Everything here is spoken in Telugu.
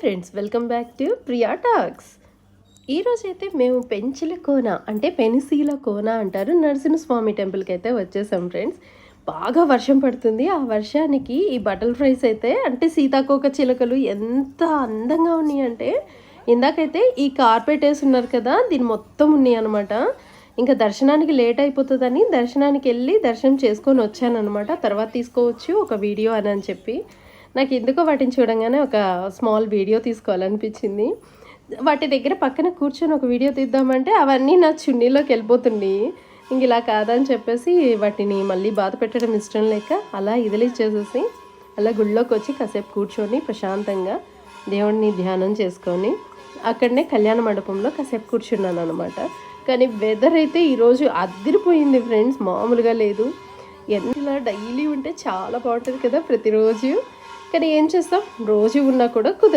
Friends welcome back to Priya talks ఈరోజు అయితే మేము పెంచిల కోన అంటే పెనిసీల కోన అంటారు. నరసింహస్వామి టెంపుల్కి అయితే వచ్చేసాం ఫ్రెండ్స్ బాగా వర్షం పడుతుంది. ఆ వర్షానికి ఈ బటల్ ఫ్రైస్ అయితే అంటే సీతాకోక చిలకలు ఎంత అందంగా ఉన్నాయి అంటే ఇందాకైతే ఈ కార్పెట్ వేసి ఉన్నారు కదా దీని మొత్తం ఉన్నాయి అనమాట ఇంకా దర్శనానికి లేట్ అయిపోతుందని దర్శనానికి వెళ్ళి దర్శనం చేసుకొని వచ్చానమాట తర్వాత తీసుకోవచ్చు ఒక వీడియో అని అని చెప్పి. నాకు ఎందుకో వాటిని చూడంగానే ఒక స్మాల్ వీడియో తీసుకోవాలనిపించింది. వాటి దగ్గర పక్కన కూర్చొని ఒక వీడియో తీద్దామంటే అవన్నీ నా చున్నీలోకి వెళ్ళిపోతుంది ఇంక ఇలా కాదని చెప్పేసి వాటిని మళ్ళీ బాధ పెట్టడం ఇష్టం లేక అలా ఇదిలిచ్చేసేసి అలా గుళ్ళోకి వచ్చి కాసేపు కూర్చొని ప్రశాంతంగా దేవుడిని ధ్యానం చేసుకొని అక్కడనే కళ్యాణ మండపంలో కాసేపు కూర్చున్నాను అనమాట కానీ వెదర్ అయితే ఈరోజు అదిరిపోయింది ఫ్రెండ్స్ మామూలుగా లేదు. ఎంత డైలీ ఉంటే చాలా బాగుంటుంది కదా ప్రతిరోజు. కానీ ఏం చేస్తాం? రోజు ఉన్నా కూడా కుదరదు.